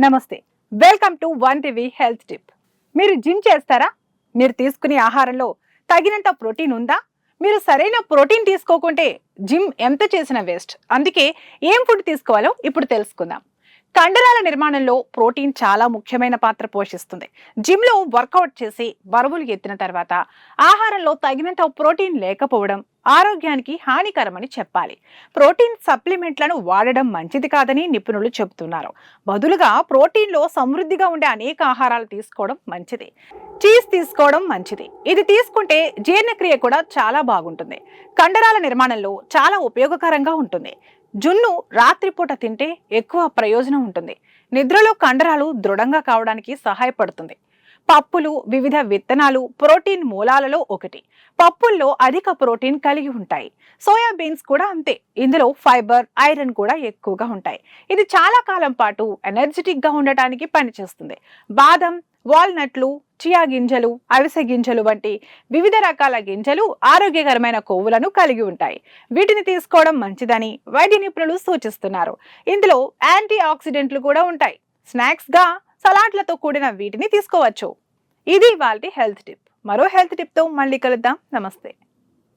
నమస్తే. Welcome to one TV health tip. మీరు gym చేస్తారా? మీరు తీసుకునే ఆహారంలో తగినంత ప్రోటీన్ ఉందా? మీరు సరైన ప్రోటీన్ తీసుకోకుంటే జిమ్ ఎంత చేసిన వేస్ట్. అందుకే ఏం ఫుడ్ తీసుకోవాలో ఇప్పుడు తెలుసుకుందాం. కండరాల నిర్మాణంలో ప్రోటీన్ చాలా ముఖ్యమైన పాత్ర పోషిస్తుంది. జిమ్లో వర్కౌట్ చేసి బరువులు ఎత్తిన తర్వాత ఆహారంలో తగినంత ప్రోటీన్ లేకపోవడం ఆరోగ్యానికి హానికరమని చెప్పాలి. ప్రోటీన్ సప్లిమెంట్లను వాడడం మంచిది కాదని నిపుణులు చెబుతున్నారు. బదులుగా ప్రోటీన్లో సమృద్ధిగా ఉండే అనేక ఆహారాలు తీసుకోవడం మంచిది. చీజ్ తీసుకోవడం మంచిది. ఇది తీసుకుంటే జీర్ణక్రియ కూడా చాలా బాగుంటుంది. కండరాల నిర్మాణంలో చాలా ఉపయోగకరంగా ఉంటుంది. జున్ను రాత్రిపూట తింటే ఎక్కువ ప్రయోజనం ఉంటుంది. నిద్రలో కండరాలు దృఢంగా కావడానికి సహాయపడుతుంది. పప్పులు వివిధ విత్తనాలు ప్రోటీన్ మూలాలలో ఒకటి. పప్పుల్లో అధిక ప్రోటీన్ కలిగి ఉంటాయి. సోయాబీన్స్ కూడా అంతే. ఇందులో ఫైబర్ ఐరన్ కూడా ఎక్కువగా ఉంటాయి. ఇది చాలా కాలం పాటు ఎనర్జెటిక్గా ఉండటానికి పనిచేస్తుంది. బాదం వాల్నట్లు చియా గింజలు అవిసె గింజలు వంటి వివిధ రకాల గింజలు ఆరోగ్యకరమైన కొవ్వులను కలిగి ఉంటాయి. వీటిని తీసుకోవడం మంచిదని వైద్య నిపుణులు సూచిస్తున్నారు. ఇందులో యాంటీ ఆక్సిడెంట్లు కూడా ఉంటాయి. స్నాక్స్గా సలాడ్లతో కూడిన వీటిని తీసుకోవచ్చు. ఇది వాళ్ళ హెల్త్ టిప్. మరో హెల్త్ టిప్తో మళ్ళీ కలుద్దాం. నమస్తే.